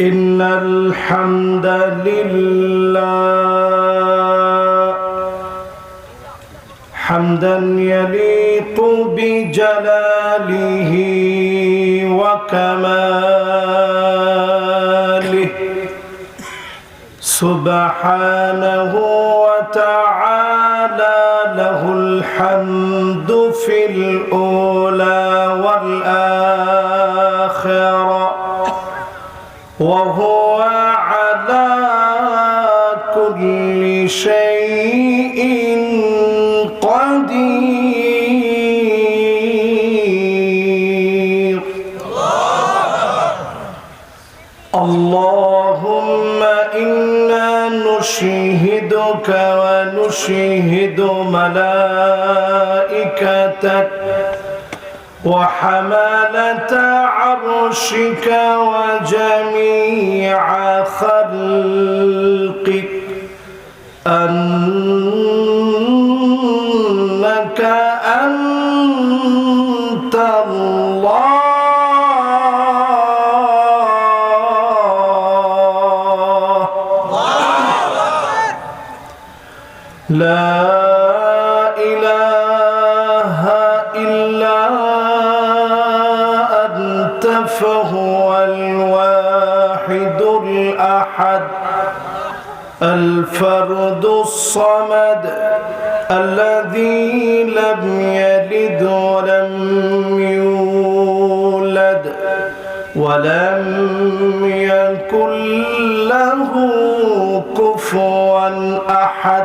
إن الحمد لله حمدا يليق بجلاله وكماله سبحانه وتعالى له الحمد في الأولى والآخرة. اللهم إنا نشهدك ونشهد ملائكتك وحملة عرشك وجميع خلقك أنك أنت فهو الواحد الأحد الفرد الصمد الذي لم يلد ولم يولد ولم يكن له كفوا أحد.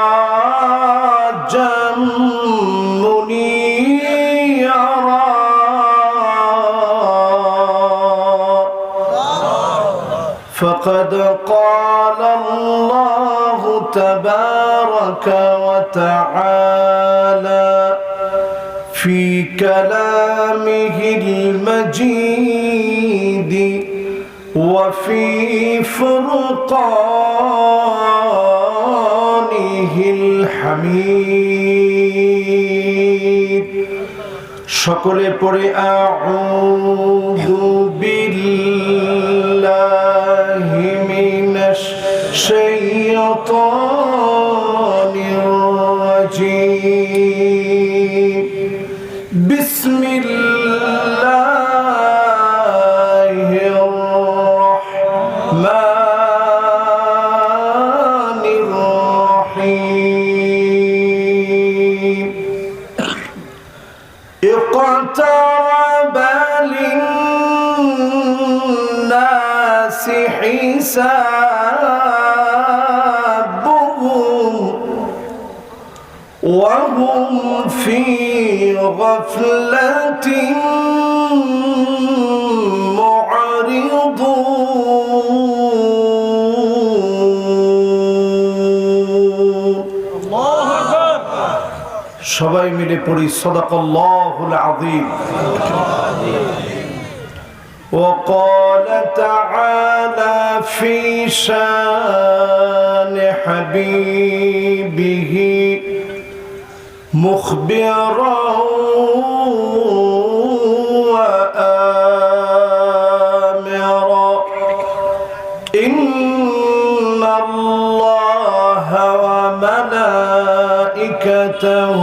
وقد قال الله تبارك وتعالى في كلامه المجيد وفي فرقانه الحميد شكرا পড়ে أعوذ মিলে পড়ি সদাকল্লাহুল আযীম وقال تعالى في شان حبيبه مخبرا وآمرا إن الله وملائكته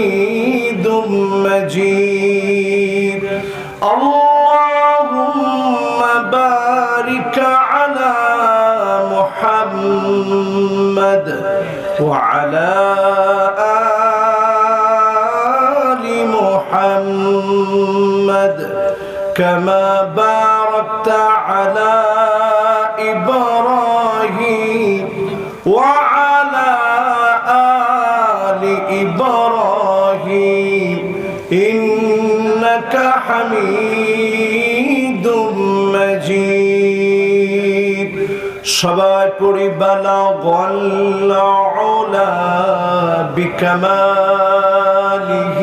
كما باركت على إبراهيم وعلى آل إبراهيم إنك حميد مجيد সবাই পড়ি বালা بكماله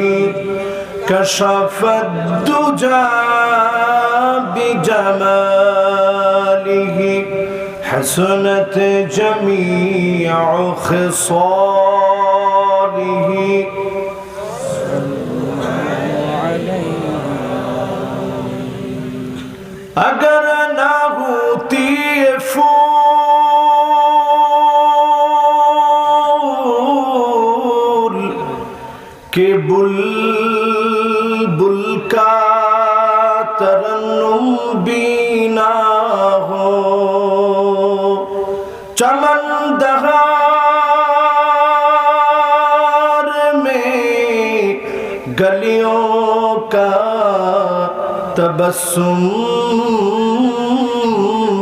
كشف الدجى بجماله حسنت جميع خصاله. اگر نہ ہوتی کے بل کا ترنم بینا ہو۔ چمن دہار میں گلیوں کا تبسم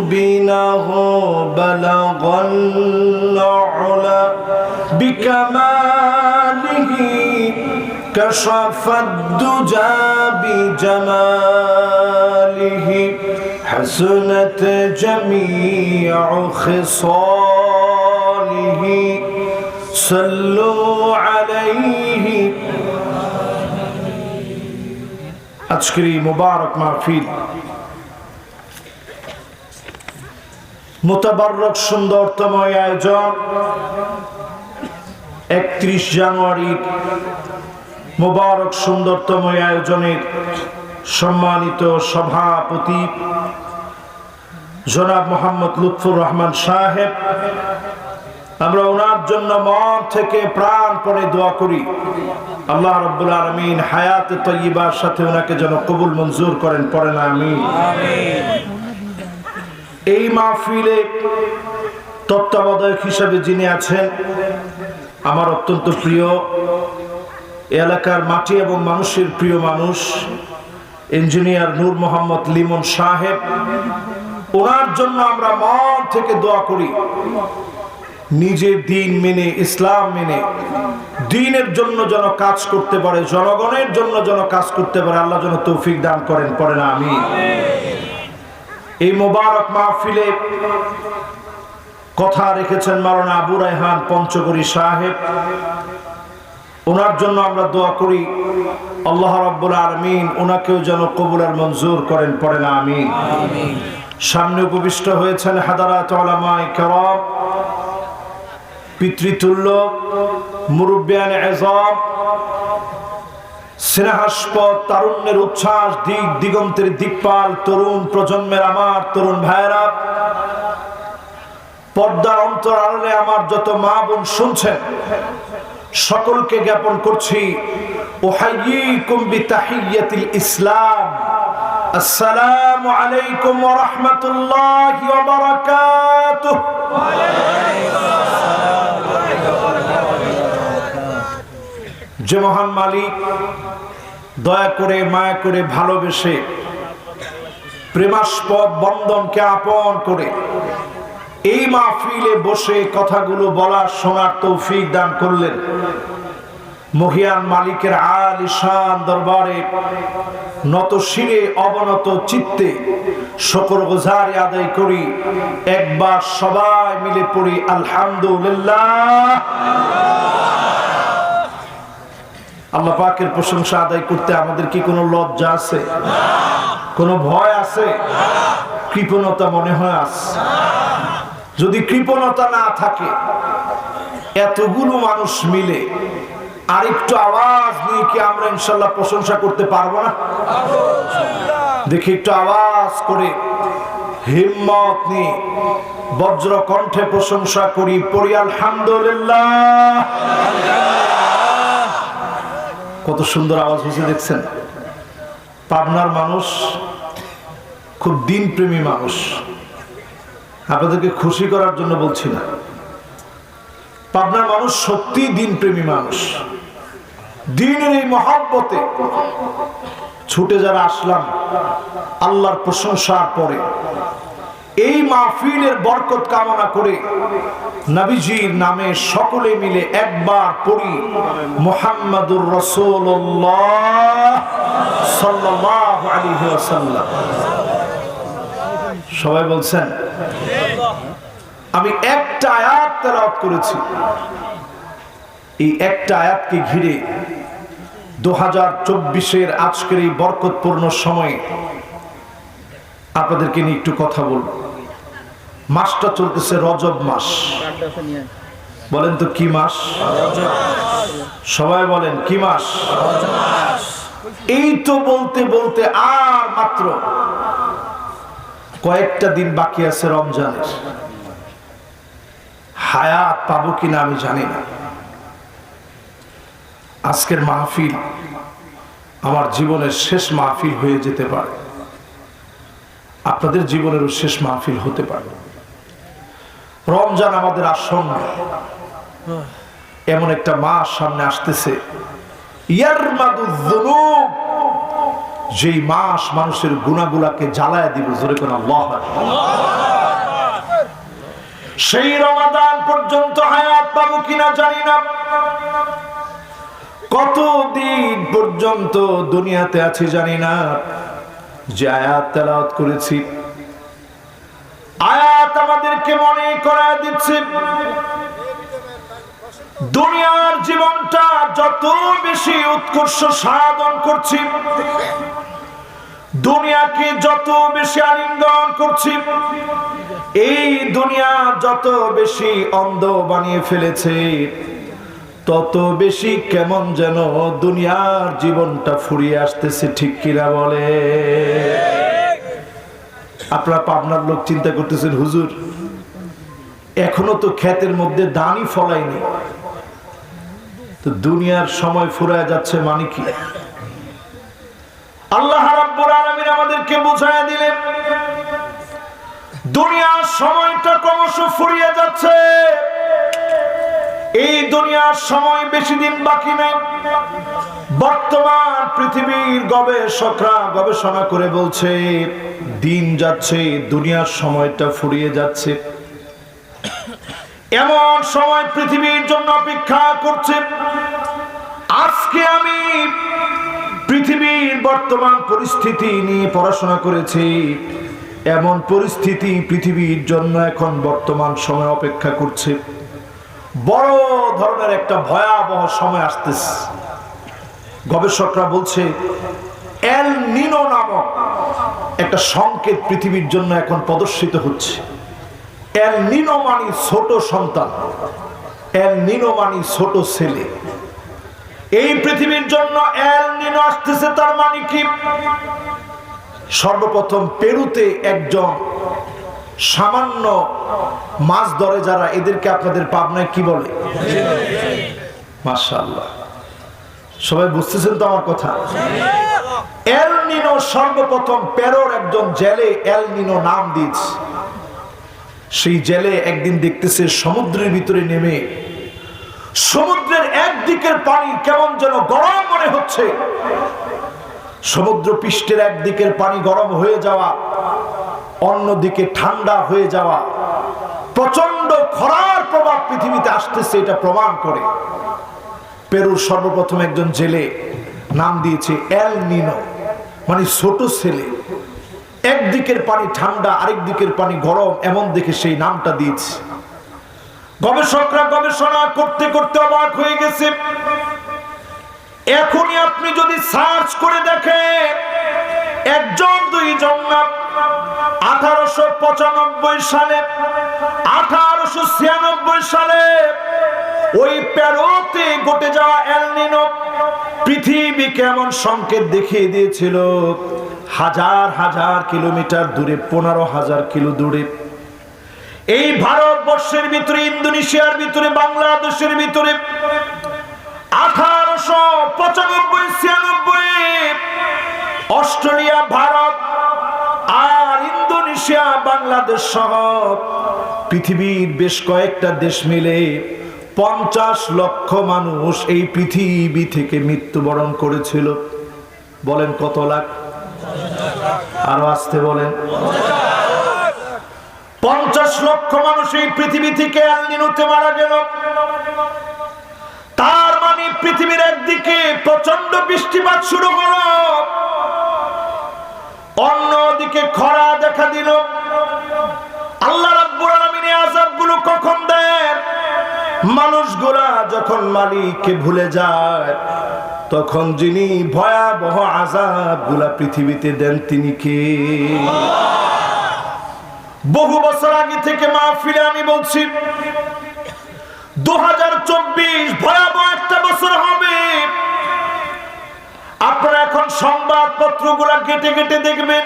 بینا ہو۔ بلغن علا بکمال كشف الدجى بجماله حسنت جميع خصاله صلوا عليه আজকের এই মুবারক মাহফিল মোতাবারক সুন্দরতম এই আয়োজন একত্রিশ জানুয়ারির মোবারক সুন্দরতম আয়োজনের সম্মানিত সভাপতি জনাব মোহাম্মদ লুৎফুর রহমান সাহেব। আমরা ওনার জন্য মন থেকে প্রাণপণে দোয়া করি। আল্লাহ রব্বুল আলমিন হায়াত তৈবার সাথে ওনাকে যেন কবুল মঞ্জুর করেন পড়েন আমিন। এই মাহফিলে তত্ত্বাবধায়ক হিসেবে যিনি আছেন, আমার অত্যন্ত প্রিয় এলাকার মাটি এবং মানুষের প্রিয় মানুষ, ইঞ্জিনিয়ার নূর মোহাম্মদ লিমন সাহেব, ওনার জন্য আমরা মন থেকে দোয়া করি নিজের দিন মেনে, ইসলাম মেনে, দিনের জন্য যেন কাজ করতে পারে, জনগণের জন্য যেন কাজ করতে পারে, আল্লাহ যেন তৌফিক দান করেন পরে না আমি এই মোবারক মাহফিলে কথা রেখেছেন মারানা আবু রায়হান পঞ্চগড়ি সাহেব। ওনার জন্য আমরা দোয়া করি। আল্লাহ রাব্বুল আলমিন ওনাকেও যেন কবুলার মঞ্জুর করেন পরে না আমিন। সামনে উপবিষ্ট হয়েছেন হাদারাত ওলামায়ে কেরাম পিতৃতুল্য মুরব্বিয়ান এজম স্নেহাস্পদ তারুণ্যের উচ্ছ্বাস দিক দিগন্তের দিকপাল তরুণ প্রজন্মের আমার তরুণ ভাইরা পর্দার অন্তর আড়ালে আমার যত মা বোন শুনছেন সকলকে জ্ঞাপন করছি। ইসলাম। আসসালামু আলাইকুম রাহমাতুল্লাহি যে মহান মালিক, দয়া করে, মায়া করে ভালোবেসে, প্রেমাস্পদ বন্ধনকে আপন করে এই মাহফিলে বসে কথাগুলো বলার শোনার তৌফিক দান করলেন মহিয়ান মালিকের আলিশান দরবারে নত শিরে, অবনত চিত্তে শকর গুজারি আদায় করি। একবার সবাই মিলে পড়ি, আলহামদুলিল্লাহ। আল্লাহ পাকের প্রশংসা আদায় করতে আমাদের কি কোনো লজ্জা আছে? কোনো ভয় আছে? কৃপণতা মনে হয় আছে? যদি কৃপণতা না থাকে, এতগুলো মানুষ মিলে আরেকটু আওয়াজ নিয়ে কি আমরা ইনশাল্লাহ প্রশংসা করতে পারব না? দেখি একটু আওয়াজ করে হিম্মত নিয়ে বজ্র কণ্ঠে প্রশংসা করি, পড়ি, আলহামদুলিল্লাহ। কত সুন্দর আওয়াজ হয়েছে, দেখছেন? পাবনার মানুষ খুব দিনপ্রেমী মানুষ। আপনাদেরকে খুশি করার জন্য বলছি না। পাবনার মানুষ সত্যি দিন প্রেমী মানুষ। দিনের এই মহাব্বতে ছুটে যারা আসলাম, আল্লাহর প্রশংসার পরে, এই মাহফিলের বরকত কামনা করে নবীজির নামে সকলে মিলে একবার পড়ি মোহাম্মদুর রসুল্লাহ সবাই বলছেন আমি একটা আয়াত তেলাওয়াত করেছি। এই একটা আয়াতকে ঘিরে দু হাজার চব্বিশের আজকের এই বরকতপূর্ণ সময়ে আপনাদেরকে নিয়ে একটু কথা বলব। মাসটা চলতেছে রজব মাস। বলেন তো কি মাস? সবাই বলেন, কি মাস? এই তো বলতে বলতে আর মাত্র কয়েকটা দিন বাকি আছে রমজানের। হায়াত পাবো কিনা আমি জানি না। আজকের মাহফিল আমার জীবনের শেষ মাহফিল হয়ে যেতে পারে। আপনাদের জীবনেরও শেষ মাহফিল হতে পারে। রমজান আমাদের আসন্ন। এমন একটা মাস সামনে আসতেছে। যেই মাস মানুষের গুণাগুলাকে জ্বালায় দিব, জোরে কোন আল্লাহ সেই রমাদান পর্যন্ত হায়াত পাবো কিনা জানি না। কতদিন পর্যন্ত দুনিয়াতে আছি জানি না। যে আয়াত তেলাওয়াত করেছি, আয়াত আমাদেরকে মনে করা দিচ্ছে, দুনিয়ার জীবনটা যত বেশি উৎকর্ষ সাধন করছি, দুনিয়াকে যত বেশি আলিঙ্গন করছি এই দুনিয়া যত বেশি অন্ধ বানিয়ে ফেলেছে, তত বেশি কেমন যেন দুনিয়ার জীবনটা ফুরিয়ে আসতেছে, ঠিক কিনা বলে? আপনারা পাবনার লোক চিন্তা করতেছেন, হুজুর, এখনও তো ক্ষেতের মধ্যে দানই ফলায়নি। তো দুনিয়ার সময় ফুরায় যাচ্ছে মানে কি? আল্লাহ রাব্বুল আলামিন আমাদেরকে বোঝায় দিলেন দুনিয়ার সময়টা ক্রমশ ফুরিয়ে যাচ্ছে। এই দুনিয়ার সময় বেশি দিন বাকি নেই। বর্তমান পৃথিবীর গবেষকরা গবেষণা করে বলছে, দিন যাচ্ছে, দুনিয়ার সময়টা ফুরিয়ে যাচ্ছে। এমন সময় পৃথিবীর জন্য অপেক্ষা করছে। আজকে আমি পৃথিবীর বর্তমান পরিস্থিতি নিয়ে পড়াশোনা করেছি। এমন পরিস্থিতি পৃথিবীর জন্য এখন বর্তমান সময় অপেক্ষা করছে। বড় ধরনের একটা ভয়াবহ সময় আসতেছে। গবেষকরা বলছে, এল নিনো নামক একটা সংকেত পৃথিবীর জন্য এখন প্রদর্শিত হচ্ছে। এল নিনো মানি ছোট সন্তান। এল নিনো মানি ছোট ছেলে। এই পৃথিবীর জন্য এল নিনো আসতেছে, তার মানে কি? সর্বপ্রথম পেরুতে একজন সামান্য মাছ ধরে যারা, এদেরকে আপনাদের পাবনায় কি বলে? মাশাআল্লাহ। সবাই বুঝতেছেন তো আমার কথা? এল নিনো সর্বপ্রথম পেরোর একজন জেলে এল নিনো নাম দিয়েছে। সেই জেলে একদিন দেখতেছে সমুদ্রের ভিতরে নেমে সমুদ্রের একদিকের পানি কেমন যেন গরম মনে হচ্ছে। সমুদ্র পৃষ্ঠের একদিকের পানি গরম হয়ে যাওয়া, অন্যদিকে ঠান্ডা হয়ে যাওয়া। প্রচণ্ড খরার প্রভাব পৃথিবীতে আসতেছে, এটা প্রমাণ করে। পেরুর সর্বপ্রথম একজন জেলে নাম দিয়েছে এল নিনো মানে ছোট ছেলে। একদিকের পানি ঠান্ডা আরেক দিকের পানি গরম, এমন দেখে সেই নামটা দিয়েছে। গবেষকরা গবেষণা করতে করতে অবাক হয়ে গেছে। এখনই আপনি যদি সার্চ করে দেখেন, একজন, দুইজন না, আঠারোশো পঁচানব্বই সালে, আঠারোশো ছিয়ানব্বই সালে ওই প্যারোতে ঘটে যাওয়া এলনিনো পৃথিবী কেমন সংকেত দেখিয়ে দিয়েছিল? হাজার হাজার কিলোমিটার দূরে, পনেরো হাজার কিলো দূরে। এই ভারতবর্ষের ভিতরে, ইন্দোনেশিয়ার ভিতরে, বাংলাদেশের ভিতরে আঠারোশো পঁচানব্বই, ছিয়ানব্বই, অস্ট্রেলিয়া, ভারত আর ইন্দোনেশিয়া, বাংলাদেশ সহ পৃথিবীর বেশ কয়েকটা দেশ মিলে পঞ্চাশ লক্ষ মানুষ এই পৃথিবী থেকে মৃত্যুবরণ করেছিল। বলেন কত লাখ? আরও আসতে বলেন। পঞ্চাশ লক্ষ মানুষ এই পৃথিবী থেকে অ্যালনিনোতে মারা গেল। পৃথিবীর একদিকে প্রচণ্ড বৃষ্টিপাত শুরু হলো। অন্যদিকে খরা দেখা দিল। আল্লাহ কখন মানুষগুলা যখন মালিককে ভুলে যায়, তখন যিনি ভয়াবহ আযাবগুলা পৃথিবীতে দেন তিনি কে? বহু বছর আগে থেকে মাহফিলে আমি বলছি দু হাজার চব্বিশ ভয়াবহ একটা বছর হবে। আপনারা এখন সংবাদপত্রগুলা কেটে কেটে দেখবেন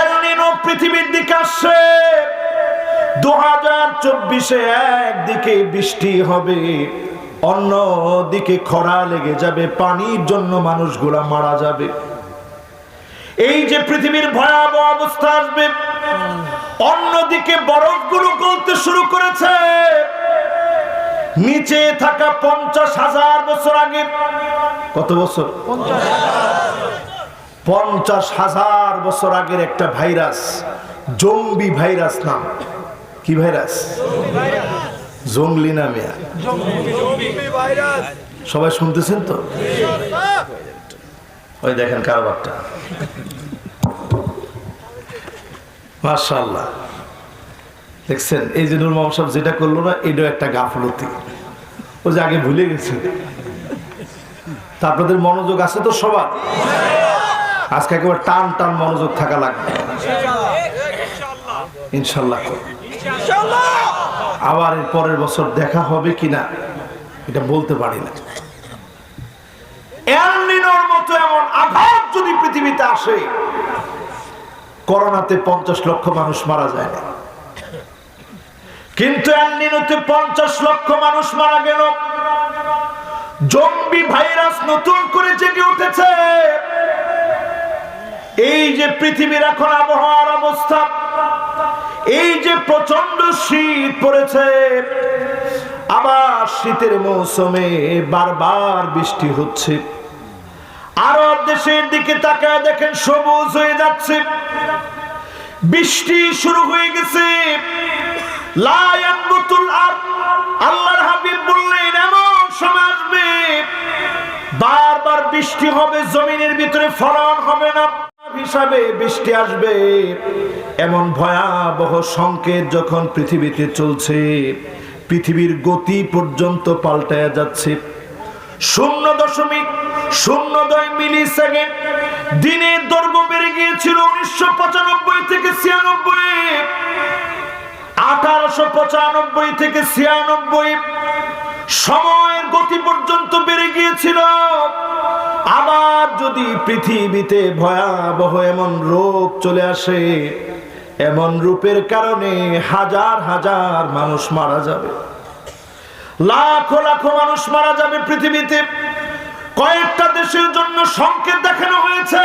এলনিনো পৃথিবীর দিকে আসছে। দু হাজার চব্বিশে একদিকে বৃষ্টি হবে। অন্য দিকে খরা লেগে যাবে। পানির জন্য মানুষগুলা মারা যাবে। এই যে পৃথিবীর ভয়াবহ অবস্থা আসবে। অন্যদিকে বরফগুলো গলতে শুরু করেছে। নিচে থাকা পঞ্চাশ হাজার বছর আগে। কত বছর? পঞ্চাশ হাজার বছর আগের একটা ভাইরাস, জম্বি ভাইরাস নাম। কি ভাইরাস? জঙ্গলি নামে সবাই শুনতেছেন তো? ওই দেখেন কারবারটা। মার্শাল্লাহ দেখছেন, এই যে নুর মোহাম্মদ সাহেব যেটা করল না, এটাও একটা গাফলতি। ও যে আগে ভুলে গেছে। তা আপনাদের মনোযোগ আছে তো সবার? আজকে একেবারে টান টান মনোযোগ থাকা লাগবে। ইনশাল্লাহ। আবার এর পরের বছর দেখা হবে কিনা এটা বলতে পারি না। মতো এমন আঘাত যদি পৃথিবীতে আসে, করোনাতে পঞ্চাশ লক্ষ মানুষ মারা যায়। না কিন্তু এলনিনোতে পঞ্চাশ লক্ষ মানুষ মারা গেল। জম্বি ভাইরাস নতুন করে জেগে উঠেছে। এই যে পৃথিবীর এখন আবহাওয়ার অবস্থা, এই যে প্রচণ্ড শীত পড়েছে, আবার শীতের মৌসুমে বারবার বৃষ্টি হচ্ছে। আরব দেশের দিকে তাকায় দেখেন, সবুজ হয়ে যাচ্ছে। বৃষ্টি শুরু হয়ে গেছে। আল্লাহর হাবিব বললেন, এমন সময় আসবে, বারবার বৃষ্টি হবে, জমিনের ভিতরে ফলন হবে না হিসাবে বৃষ্টি আসবে। এমন ভয়াবহ সংকেত যখন পৃথিবীতে চলছে, পৃথিবীর গতি পর্যন্ত পাল্টায়া যাচ্ছে। শূন্য দশমিক শূন্য দয় মিলি সেকেন্ড দিনের দৈর্ঘ্য বেড়ে গিয়েছিল উনিশশো পঁচানব্বই থেকে ছিয়ানব্বই। আঠারোশো পঁচানব্বই থেকে ছিয়ানব্বই। সময়ের গতি পর্যন্ত বেড়ে গিয়েছিল। আবার যদি পৃথিবীতে ভয়াবহ এমন রোগ চলে আসে, এমন রূপের কারণে হাজার হাজার মানুষ মারা যাবে। লাখো লাখো মানুষ মারা যাবে পৃথিবীতে। কয়েকটা দেশের জন্য সংকেত দেখানো হয়েছে।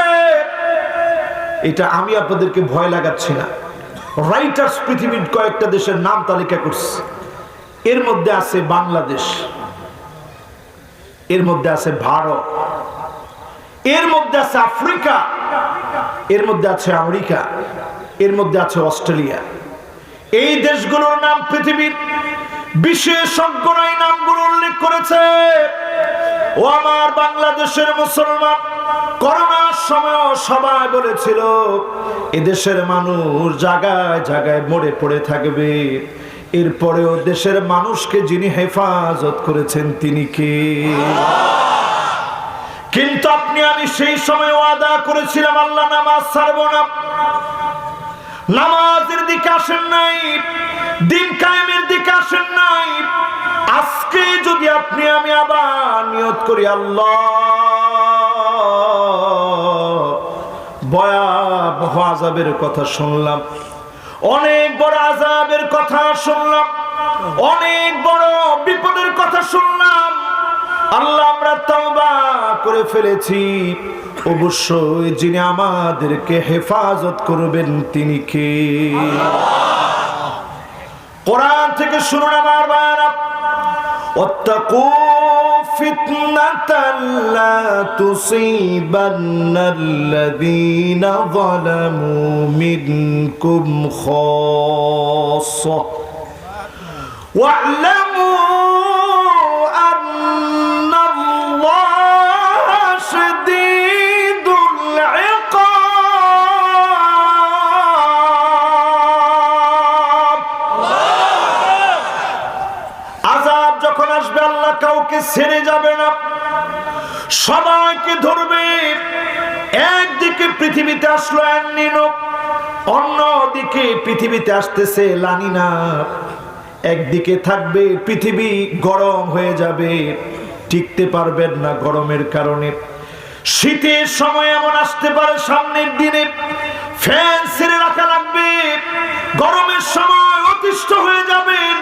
এটা আমি আপনাদেরকে ভয় লাগাচ্ছি না। রাইটার্স পৃথিবীর কয়েকটা দেশের নাম তালিকা করছে। এর মধ্যে আছে বাংলাদেশ। এর মধ্যে আছে ভারত। এর মধ্যে আছে আফ্রিকা। এর মধ্যে আছে আমেরিকা। এর মধ্যে আছে অস্ট্রেলিয়া। এই দেশগুলোর নাম পৃথিবীর বিশেষজ্ঞরা এই নামগুলো উল্লেখ করেছে। ও আমার বাংলাদেশের মুসলমান। করোনার সময় সবাই বলেছিল এরপরেও দেশের মানুষকে যিনি হেফাজত করেছেন, তিনি কে? কিন্তু আপনি, আমি সেই সময় ওয়াদা করেছিলাম, আল্লাহ নামাজ ছাড়ব না। নামাজের দিকে আসেন নাই, দিন কায়েমের দিকে আসেন নাই। আজকে যদি আপনি, আমি আবার নিয়ত করি, আল্লাহ। ভয়াবহ আজাবের কথা শুনলাম। অনেক বড় আজাবের কথা শুনলাম। অনেক বড় বিপদের কথা শুনলাম। আল্লাহ আমরা তওবা করে ফেলেছি। অবশ্যই যিনি আমাদেরকে হেফাজত করবেন, তিনি কে? কোরআন থেকে শুনুন আমার বায়না واتقوا فتنة لا تصيبن الذين ظلموا منكم خاصة. واعلموا ছেড়ে যাবে না। সবাইকে ধরবে। একদিকে পৃথিবীতে আসলো অন্য অন্যদিকে পৃথিবীতে আসতেছে লানিনা। একদিকে থাকবে পৃথিবী, গরম হয়ে যাবে। টিকতে পারবেন না গরমের কারণে। শীতের সময় এমন আসতে পারে সামনের দিনে। ফ্যান ছেড়ে রাখা লাগবে। গরমের সময় অতিষ্ঠ হয়ে যাবেন।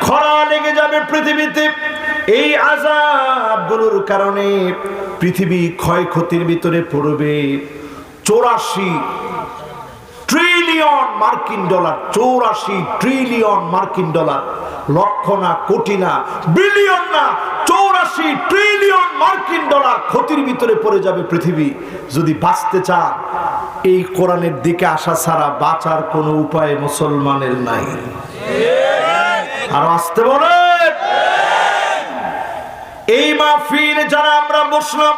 খরা লেগে যাবে পৃথিবীতে। এই আজাবগুলোর কারণে পৃথিবী ক্ষয়ক্ষতির ভিতরে পড়বে চৌরাশি ট্রিলিয়ন মার্কিন ডলার, চৌরাশি ট্রিলিয়ন মার্কিন ডলার, লক্ষ না, কোটি না, বিলিয়ন না, চৌরাশি ট্রিলিয়ন মার্কিন ডলার ক্ষতির ভিতরে পড়ে যাবে পৃথিবী। যদি বাঁচতে চান, এই কোরআনের দিকে আসা ছাড়া বাঁচার কোনো উপায় মুসলমানের নাই। আর আসতে বলে। এই মাহফিল যারা আমরা বসলাম